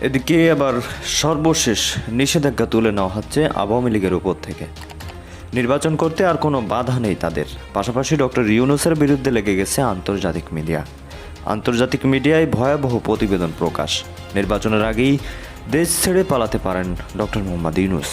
এদিকে আবার সর্বশেষ নিষেধাজ্ঞা তুলে নেওয়া হচ্ছে আওয়ামী লীগের উপর থেকে। নির্বাচন করতে আর কোনো বাধা নেই তাদের। পাশাপাশি ডক্টর ইউনুসের বিরুদ্ধে লেগে গেছে আন্তর্জাতিক মিডিয়া। আন্তর্জাতিক মিডিয়ায় ভয়াবহ প্রতিবেদন প্রকাশ। নির্বাচনের আগেই দেশ ছেড়ে পালাতে পারেন ডক্টর মোহাম্মদ ইউনুস।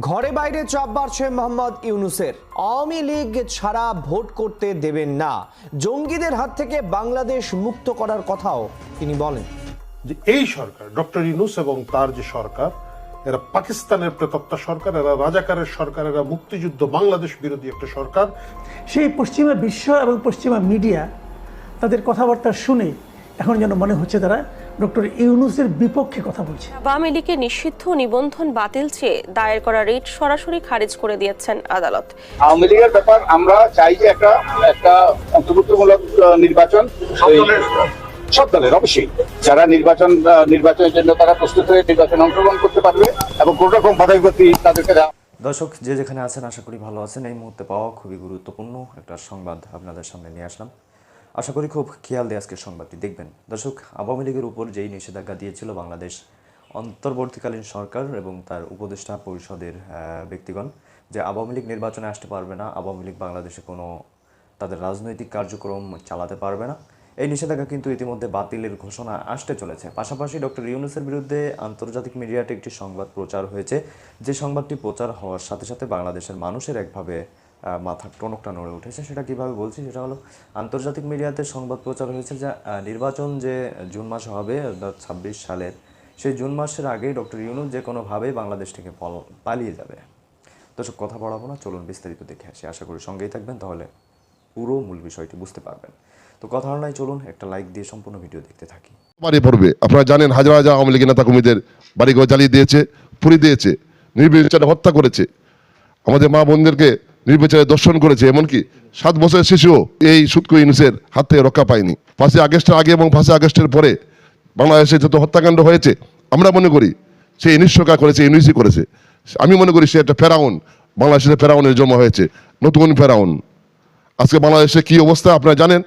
ঘরে বাইরে চাপ বাড়ছে মোহাম্মদ ইউনুসের। আওয়ামী লীগ ছাড়া ভোট করতে দেবেন না। জঙ্গিদের হাত থেকে বাংলাদেশ মুক্ত করার কথাও তিনি বলেন। যে এই সরকার ডক্টর ইউনুস এবং তার যে সরকার এরা পাকিস্তানের প্রেতাত্মা সরকার এরা রাজাকারের সরকার এরা মুক্তিযুদ্ধ বাংলাদেশ বিরোধী একটা সরকার। সেই পশ্চিমা বিশ্ব এবং পশ্চিমা মিডিয়া তাদের কথাবার্তা শুনে এখন যেন মনে হচ্ছে তারা ডক্টর ইউনুসের বিপক্ষে কথা বলছে। আওয়ামী লীগের নিষিদ্ধ নিবন্ধন বাতিল চেয়ে দায়ের করা রিট সরাসরি খারিজ করে দিয়েছেন আদালত। আওয়ামী লীগের ব্যাপার আমরা চাই যে একটা একটা অন্তর্ভুক্তমূলক নির্বাচন। সব দলের, অবশ্যই। যারা নির্বাচন নির্বাচনের জন্য তারা প্রস্তুত হয়ে নির্বাচনে অংশগ্রহণ করতে পারবে এবং কোন রকম বাধা বিপত্তি তাদেরকে দর্শক, যে যেখানে আছেন, আশা করি ভালো আছেন। এই মুহূর্তে পাওয়া খুবই গুরুত্বপূর্ণ একটা সংবাদ আপনাদের সামনে নিয়ে আসলাম। আশা করি খুব খেয়াল দিয়ে আজকের সংবাদটি দেখবেন। দর্শক, আওয়ামী লীগের উপর যেই নিষেধাজ্ঞা দিয়েছিল বাংলাদেশ অন্তর্বর্তীকালীন সরকার এবং তার উপদেষ্টা পরিষদের ব্যক্তিগণ, যে আওয়ামী লীগ নির্বাচনে আসতে পারবে না, আওয়ামী লীগ বাংলাদেশে কোনো তাদের রাজনৈতিক কার্যক্রম চালাতে পারবে না এই নিষেধাজ্ঞা কিন্তু ইতিমধ্যে বাতিলের ঘোষণা আসতে চলেছে। পাশাপাশি ডক্টর ইউনুসের বিরুদ্ধে আন্তর্জাতিক মিডিয়াতে একটি সংবাদ প্রচার হয়েছে। যে সংবাদটি প্রচার হওয়ার সাথে সাথে বাংলাদেশের মানুষের একভাবে মাথার টনকটা নড়ে উঠেছে, সেটা কীভাবে বলছি সেটা হলো, আন্তর্জাতিক মিডিয়াতে সংবাদ প্রচার হয়েছে যে নির্বাচন যে জুন মাসে হবে ছাব্বিশ সালের, সেই জুন মাসের আগেই ডক্টর ইউনুস যে কোনোভাবেই বাংলাদেশ থেকে পালিয়ে যাবে। তো দর্শক, কথা বলাবো না, চলুন বিস্তারিত দেখে আসি। আশা করি সঙ্গেই থাকবেন, তাহলে পুরো মূল বিষয়টি বুঝতে পারবেন। তো কথা নয় চলুন, একটা লাইক দিয়ে সম্পূর্ণ ভিডিও দেখতে থাকি। বাড়ি পড়বে। আপনারা জানেন হাজার হাজার আওয়ামী লীগের নেতা কর্মীদের বাড়িঘর জ্বালিয়ে দিয়েছে পুড়ি দিয়েছে, নির্বিচারে হত্যা করেছে। আমাদের মা বোনদেরকে নির্বিচারে দর্শন করেছে, এমনকি সাত বছরের শিশুও এই সুৎকু ইউনুসের হাত থেকে রক্ষা পায়নি। পাঁচই আগস্টের আগে এবং পাঁচই আগস্টের পরে বাংলাদেশে যত হত্যাকাণ্ড হয়েছে, আমরা মনে করি সে ইনিশ সরকার করেছে, ইউনিসই করেছে। আমি মনে করি সে একটা ফেরাউন, বাংলাদেশের ফেরাউনের জন্ম হয়েছে, নতুন ফেরাউন। আজকে বাংলাদেশে কি অবস্থা, আপনারা জানেন?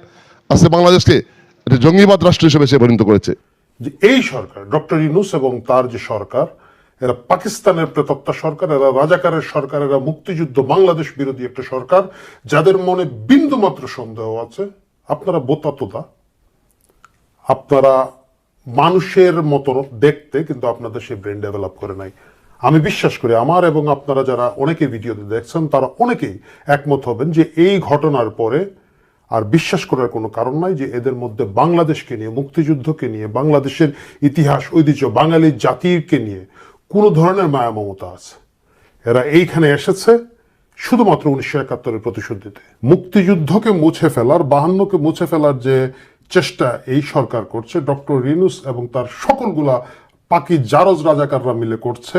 আজকে বাংলাদেশকে একটা জঙ্গিবাদ রাষ্ট্র হিসেবে সে পরিণত করেছে। যে এই সরকার, ডক্টর ইউনুস এবং তার যে সরকার, এরা পাকিস্তানের প্রেতাত্মা সরকার, এরা রাজাকারের সরকার, এরা মুক্তিযুদ্ধ বাংলাদেশ বিরোধী একটা সরকার, যাদের মনে বিন্দু মাত্র সন্দেহ আছে, আপনারা বোতাতোদা। আপনারা মানুষের মতো দেখতে, কিন্তু আপনাদের সেই ব্রেন ডেভেলপ করে নাই। আমি বিশ্বাস করি, আমার এবং আপনারা যারা অনেকে ভিডিওতে দেখছেন, তারা অনেকেই একমত হবেন যে এই ঘটনার পরে আর বিশ্বাস করার কোনো কারণ নাই যে এদের মধ্যে বাংলাদেশকে নিয়ে, মুক্তিযুদ্ধকে নিয়ে, বাংলাদেশের ইতিহাস, ঐতিহ্য বাঙালি জাতিকে নিয়ে কোনো ধরনের মায়া মমতা আছে। এরা এইখানে এসেছে শুধুমাত্র উনিশশো একাত্তরের প্রতিশোধ দিতে মুক্তিযুদ্ধকে মুছে ফেলার, বাহান্নকে মুছে ফেলার যে চেষ্টা এই সরকার করছে, ডক্টর রিনুস এবং তার সকলগুলা পাকি জারজ রাজাকাররা মিলে করছে,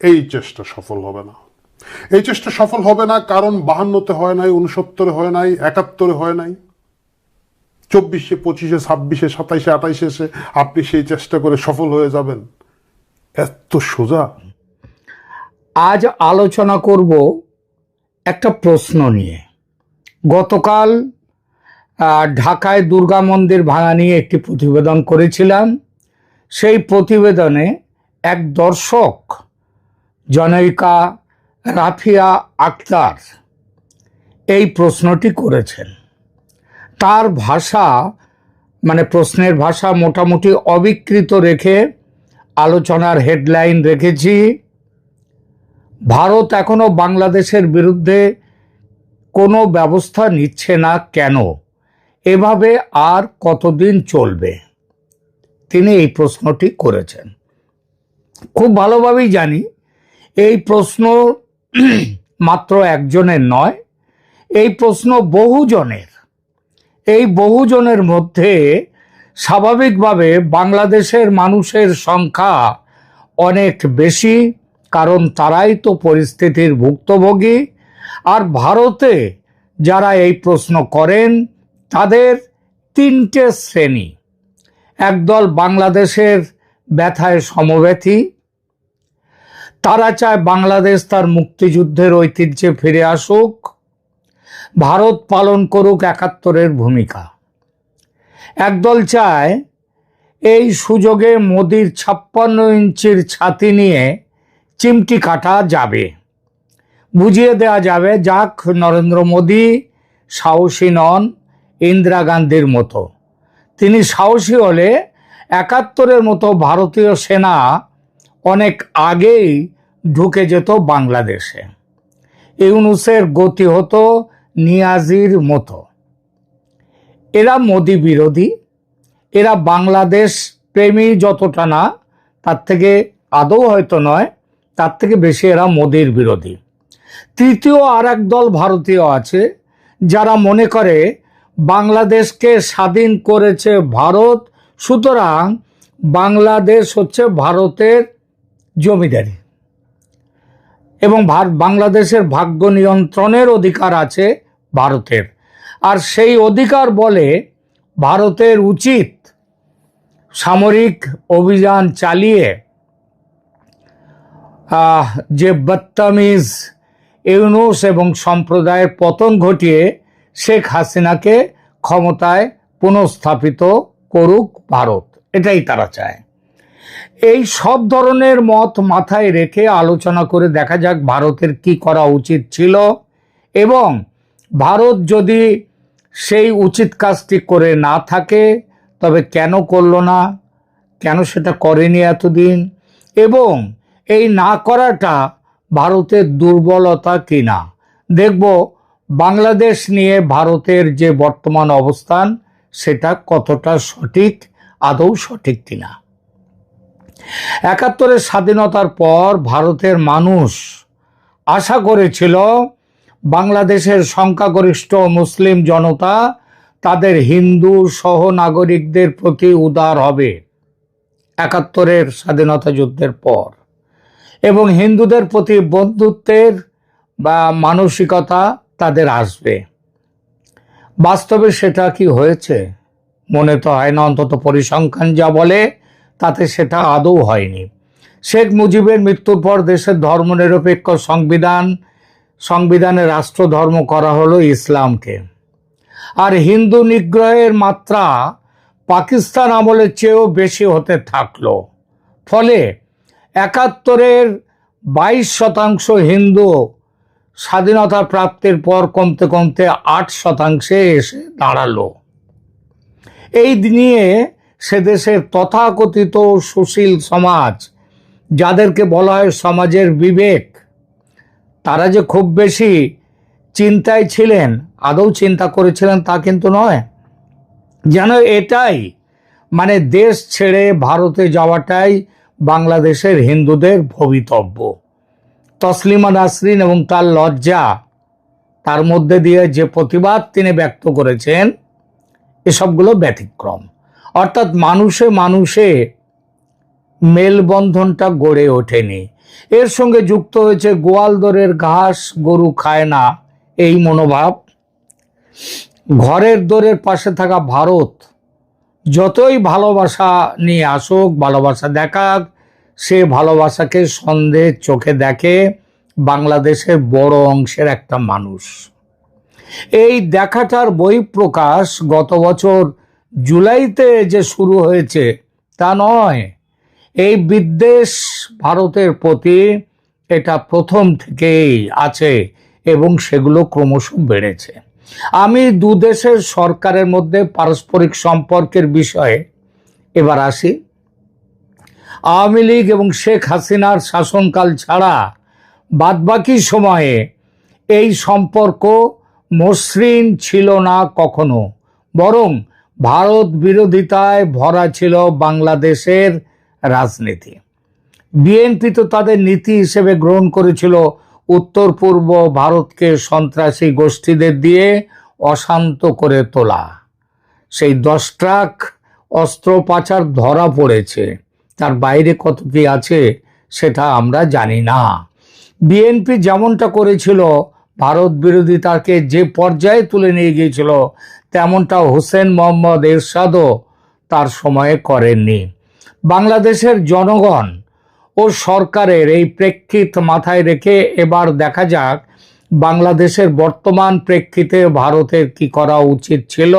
এই চেষ্টা সফল হবে না। এই চেষ্টা সফল হবে না, কারণ বাহান্নতে হয় নাই উনসত্তরে হয় নাই, একাত্তরে হয় নাই। চব্বিশে, পঁচিশে, ছাব্বিশে, সাতাইশে আঠাইশে এসে আপনি সেই চেষ্টা করে সফল হয়ে যাবেন। এত সোজা। আজ আলোচনা করব একটা প্রশ্ন নিয়ে। গতকাল ঢাকায় দুর্গা মন্দির ভাঙা নিয়ে একটি প্রতিবেদন করেছিলাম। সেই প্রতিবেদনে এক দর্শক, জনৈকা রাফিয়া আক্তার এই প্রশ্নটি করেছেন। তার ভাষা মানে প্রশ্নের ভাষা মোটামুটি অবিকৃত রেখে আলোচনার হেডলাইন রেখেছি। ভারত এখনও বাংলাদেশের বিরুদ্ধে কোনো ব্যবস্থা নিচ্ছে না কেন? এভাবে আর কতদিন চলবে? তিনি এই প্রশ্নটি করেছেন। খুব ভালোভাবেই জানি, এই প্রশ্ন মাত্র একজনের নয়, এই প্রশ্ন বহুজনের। এই বহুজনের মধ্যে স্বাভাবিকভাবে বাংলাদেশের মানুষের সংখ্যা অনেক বেশি, কারণ তারাই তো পরিস্থিতির ভুক্তভোগী। আর ভারতে যারা এই প্রশ্ন করেন, তাদের তিনটে শ্রেণি। একদল বাংলাদেশের ব্যথায় সমব্যথী তারা চায় বাংলাদেশ তার মুক্তিযুদ্ধের ঐতিহ্যে ফিরে আসুক। ভারত পালন করুক একাত্তরের ভূমিকা। একদল চায় এই সুযোগে মোদির ছাপ্পান্ন ইঞ্চির ছাতি নিয়ে চিমটি কাটা যাবে। বুঝিয়ে দেওয়া যাবে, যাক নরেন্দ্র মোদী সাহসী নন ইন্দিরা গান্ধীর মতো। তিনি সাহসী হলে একাত্তরের মতো ভারতীয় সেনা অনেক আগেই ঢুকে যেত বাংলাদেশে। ইউনুসের গতি হতো নিয়াজির মতো। এরা মোদি বিরোধী, এরা বাংলাদেশ প্রেমী যতটা না, তার থেকে আদৌ হয়তো নয়, তার থেকে বেশি এরা মোদির বিরোধী। তৃতীয় আর দল ভারতীয় আছে, যারা মনে করে বাংলাদেশকে স্বাধীন করেছে ভারত, সুতরাং বাংলাদেশ হচ্ছে ভারতের জমিদারি। এবং ভার- বাংলাদেশের ভাগ্য নিয়ন্ত্রণের অধিকার আছে ভারতের। আর সেই অধিকার বলে ভারতের উচিত সামরিক অভিযান চালিয়ে যে বদতামিজ, ইউনুস এবং সম্প্রদায়ের পতন ঘটিয়ে শেখ হাসিনাকে ক্ষমতায় পুনঃস্থাপিত করুক ভারত। এটাই তারা চায়। এই সব ধরনের মত মাথায় রেখে আলোচনা করে দেখা যাক ভারতের কি করা উচিত ছিল। এবং ভারত যদি সেই উচিত কাজটি করে না থাকে, তবে কেন করল না? কেন সেটা করেনি এতদিন? এবং এই না করাটা ভারতের দুর্বলতা কিনা? দেখব বাংলাদেশ নিয়ে ভারতের যে বর্তমান অবস্থান, সেটা কতটা সঠিক, আদৌ সঠিক কিনা। একাত্তরের স্বাধীনতার পর ভারতের মানুষ আশা করেছিল বাংলাদেশের সংখ্যাগরিষ্ঠ মুসলিম জনতা তাদের হিন্দু সহ নাগরিকদের প্রতি উদার হবে একাত্তরের স্বাধীনতা যুদ্ধের পর। এবং হিন্দুদের প্রতি বন্ধুত্বের বা মানসিকতা তাদের আসবে। বাস্তবে সেটা কি হয়েছে? মনে তো হয় না, অন্তত পরিসংখ্যান যা বলে তাতে সেটা আদৌ হয়নি। শেখ মুজিবের মৃত্যুর পর দেশের ধর্মনিরপেক্ষ সংবিধান, সংবিধানে রাষ্ট্রধর্ম করা হলো ইসলামকে। আর হিন্দু নিগ্রহের মাত্রা পাকিস্তান আমলের চেয়েও বেশি হতে থাকল। ফলে একাত্তরের বাইশ শতাংশ হিন্দু স্বাধীনতা প্রাপ্তির পর কমতে কমতে আট শতাংশে এসে দাঁড়াল। এই নিয়ে সে দেশের তথাকথিত সুশীল সমাজ, যাদেরকে বলা হয় সমাজের বিবেক, তারা যে খুব বেশি চিন্তায় ছিলেন, আদৌ চিন্তা করেছিলেন তা কিন্তু নয়। যেন এটাই মানে দেশ ছেড়ে ভারতে যাওয়াটাই বাংলাদেশের হিন্দুদের ভবিতব্য। তসলিমা নাসরিন এবং তার লজ্জা, তার মধ্যে দিয়ে যে প্রতিবাদ তিনি ব্যক্ত করেছেন, এসবগুলো ব্যতিক্রম। অর্থাৎ মানুষে মানুষে মেলবন্ধনটা গড়ে ওঠেনি। এর সঙ্গে যুক্ত হয়েছে গোয়ালদরের ঘাস গরু খায় না এই মনোভাব। ঘরের দোরের পাশে থাকা ভারত যতই ভালোবাসা নিয়ে আসুক, ভালোবাসা দেখাক, সে ভালোবাসাকে সন্দেহের চোখে দেখে বাংলাদেশের বড় অংশের একটা মানুষ। এই দেখাটার বহিঃপ্রকাশ গত বছর জুলাইতে যে শুরু হয়েছে, তা নয়। এই বিদ্বেষ ভারতের প্রতি এটা প্রথম থেকেই আছে এবং সেগুলো ক্রমশ বেড়েছে। আমি দু দেশের সরকারের মধ্যে পারস্পরিক সম্পর্কের বিষয়ে এবার আসি। আওয়ামী লীগ এবং শেখ হাসিনার শাসনকাল ছাড়া বাদবাকি সময়ে এই সম্পর্ক মসৃণ ছিল না কখনো, বরং ভারত বিরোধিতায় ভরা ছিল বাংলাদেশের রাজনীতি। বিএনপি তো তাদের নীতি হিসেবে গ্রহণ করেছিল উত্তর পূর্ব ভারতকে সন্ত্রাসী গোষ্ঠীদের দিয়ে অশান্ত করে তোলা। সেই দশ ট্রাক অস্ত্র পাচার ধরা পড়েছে। তার বাইরে কত কি আছে সেটা আমরা জানি না। বিএনপি যেমনটা করেছিল, ভারত বিরোধিতাকে যে পর্যায়ে তুলে নিয়ে গিয়েছিল তেমনটা হোসেন মোহাম্মদ এরশাদও তার সময়ে করেননি। বাংলাদেশের জনগণ ও সরকারের এই প্রেক্ষিত মাথায় রেখে এবার দেখা যাক বাংলাদেশের বর্তমান প্রেক্ষিতে ভারতের কি করা উচিত ছিল,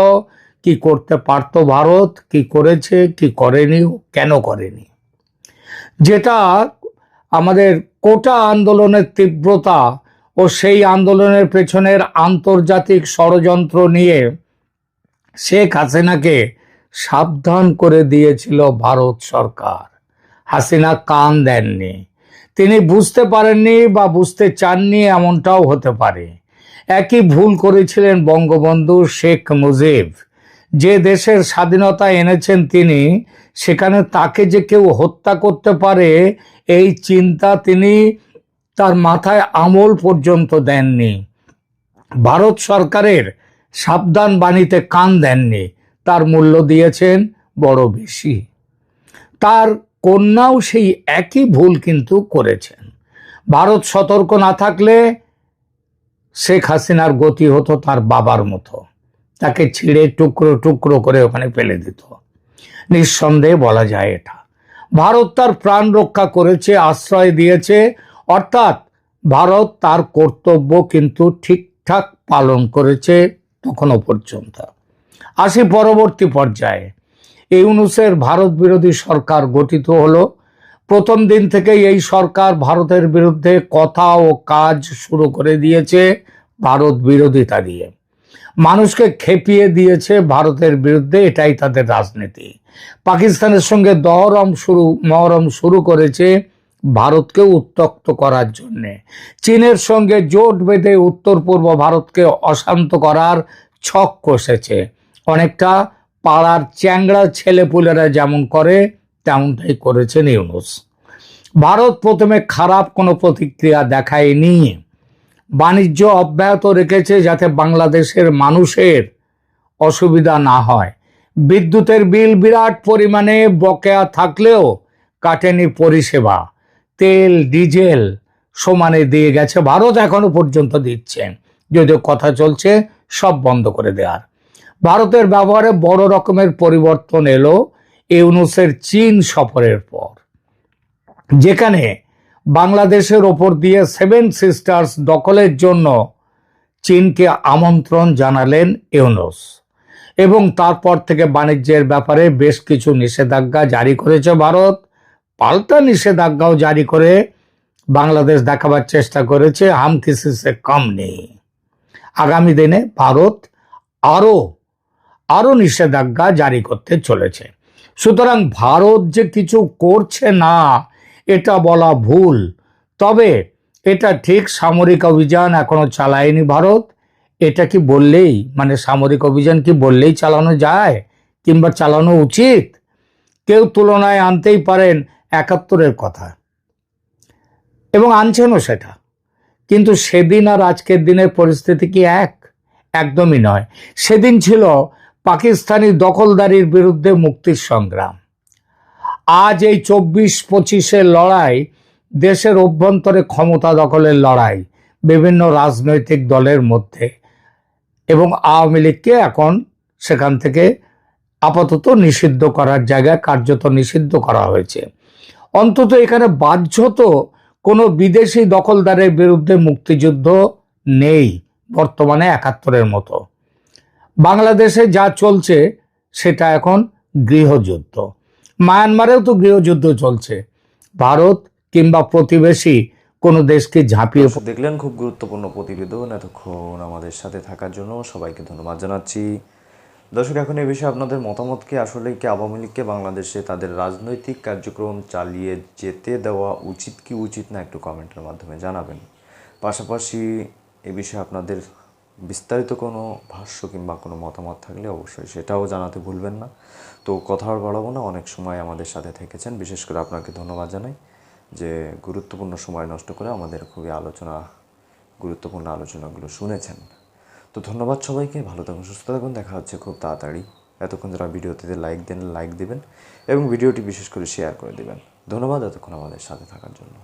কি করতে পারত ভারত, কি করেছে, কি করেনি, কেন করেনি। যেটা আমাদের কোটা আন্দোলনের তীব্রতা ও সেই আন্দোলনের পেছনের আন্তর্জাতিক ষড়যন্ত্র নিয়ে শেখ হাসিনাকে সাবধান করে দিয়েছিল ভারত সরকার। হাসিনা কান দেননি। তিনি বুঝতে পারেননি বা বুঝতে চাননি এমনটাও হতে পারে। একই ভুল করেছিলেন বঙ্গবন্ধু শেখ মুজিব। যে দেশের স্বাধীনতা এনেছেন তিনি, সেখানে তাকে যে কেউ হত্যা করতে পারে, এই চিন্তা তিনি তার মাথায় আমল পর্যন্ত দেননি। ভারত সরকারের সাবধান বাণীতে কান দেননি। তার মূল্য দিয়েছেন বড় বেশি। তার কন্যাও সেই একই ভুল কিন্তু করেছেন। ভারত সতর্ক না থাকলে শেখ হাসিনার গতি হতো তার বাবার মতো। তাকে ছিঁড়ে টুকরো টুকরো করে ওখানে ফেলে দিত। নিঃসন্দেহে বলা যায় এটা। ভারত তার প্রাণ রক্ষা করেছে, আশ্রয় দিয়েছে, অর্থাৎ ভারত তার কর্তব্য কিন্তু ঠিকঠাক পালন করেছে। তখনও পর্যন্ত। আসি পরবর্তী পর্যায়ে। ইউনুসের ভারত বিরোধী সরকার গঠিত হলো। প্রথম দিন থেকে এই সরকার ভারতের বিরুদ্ধে কথা ও কাজ শুরু করে দিয়েছে ভারত বিরোধিতা দিয়ে মানুষকে খেপিয়ে দিয়েছে ভারতের বিরুদ্ধে, এটাই তাদের রাজনীতি। পাকিস্তানের সঙ্গে দহরম শুরু, মহরম শুরু করেছে ভারতকে উত্তক্ত করার জন্যে। চীনের সঙ্গে জোট বেঁধে উত্তর পূর্ব ভারতকে অশান্ত করার ছক কষেছে। অনেকটা পাড়ার চ্যাংড়া ছেলেপুলেরা যেমন করে, তেমনটাই করেছেন ইউনুস ভারত প্রথমে খারাপ কোনো প্রতিক্রিয়া দেখায়নি। বাণিজ্য অব্যাহত রেখেছে যাতে বাংলাদেশের মানুষের অসুবিধা না হয়। বিদ্যুতের বিল বিরাট পরিমাণে বকেয়া থাকলেও কাটেনি পরিষেবা। তেল, ডিজেল সমানে দিয়ে গেছে, ভারত এখনও পর্যন্ত দিচ্ছেন যদিও কথা চলছে, সব বন্ধ করে দেওয়ার। ভারতের ব্যবহারে বড় রকমের পরিবর্তন এলো ইউনুসের চীন সফরের পর। যেখানে বাংলাদেশের ওপর দিয়ে সেভেন সিস্টার্স দখলের জন্য চীনকে আমন্ত্রণ জানালেন ইউনুস। এবং তারপর থেকে বাণিজ্যের ব্যাপারে বেশ কিছু নিষেধাজ্ঞা জারি করেছে ভারত। পাল্টা নিষেধাজ্ঞাও জারি করে বাংলাদেশ দেখাবার চেষ্টা করেছে, হাম কম নেই। আগামী দিনে ভারত আরও আরও নিষেধাজ্ঞা জারি করতে চলেছে। সুতরাং ভারত যে কিছু করছে না, এটা বলা ভুল। তবে এটা ঠিক সামরিক অভিযান এখনও চালায়নি ভারত। এটা কি বললেই মানে সামরিক অভিযান কি বললেই চালানো যায় কিংবা চালানো উচিত? কেউ তুলনায় আনতেই পারেন একাত্তরের কথা। এবং আনছেনও সেটা। কিন্তু সেদিন আর আজকের দিনের পরিস্থিতি কি এক? একদমই নয়। সেদিন ছিল পাকিস্তানি দখলদারির বিরুদ্ধে মুক্তির সংগ্রাম। আজ এই চব্বিশ পঁচিশের লড়াই দেশের অভ্যন্তরে ক্ষমতা দখলের লড়াই বিভিন্ন রাজনৈতিক দলের মধ্যে। এবং আওয়ামী লীগকে এখন সেখান থেকে আপাতত নিষিদ্ধ করার জায়গায় কার্যত নিষিদ্ধ করা হয়েছে। অন্তত এখানে বাধ্যত কোনো বিদেশি দখলদারের বিরুদ্ধে মুক্তিযুদ্ধ নেই, বর্তমানে একাত্তরের মতো। বাংলাদেশে যা চলছে সেটা এখন গৃহযুদ্ধ। মায়ানমারেও তো গৃহযুদ্ধ চলছে। ভারত কিংবা প্রতিবেশী কোনো দেশকে ঝাঁপিয়ে দেখলেন খুব গুরুত্বপূর্ণ প্রতিবেদন এতক্ষণ আমাদের সাথে থাকার জন্য। সবাইকে ধন্যবাদ জানাচ্ছি। দর্শক, এখন এই বিষয়ে আপনাদের মতামতকে আসলে কি আওয়ামী লীগকে বাংলাদেশে তাদের রাজনৈতিক কার্যক্রম চালিয়ে যেতে দেওয়া উচিত কি উচিত না একটু কমেন্টের মাধ্যমে জানাবেন। পাশাপাশি এ বিষয়ে আপনাদের বিস্তারিত কোনো ভাষ্য কিংবা কোনো মতামত থাকলে অবশ্যই সেটাও জানাতে ভুলবেন না। তো কথা আর বাড়াবো না, অনেক সময় আমাদের সাথে থেকেছেন। বিশেষ করে আপনাকে ধন্যবাদ জানাই যে গুরুত্বপূর্ণ সময় নষ্ট করে আমাদের খুবই আলোচনা, গুরুত্বপূর্ণ আলোচনাগুলো শুনেছেন। তো ধন্যবাদ সবাইকে, ভালো থাকুন, সুস্থ থাকুন, দেখা হচ্ছে খুব তাড়াতাড়ি। এতক্ষণ যারা ভিডিওতে লাইক দেন লাইক দেবেন এবং ভিডিওটি বিশেষ করে শেয়ার করে দেবেন। ধন্যবাদ, এতক্ষণ আমাদের সাথে থাকার জন্য।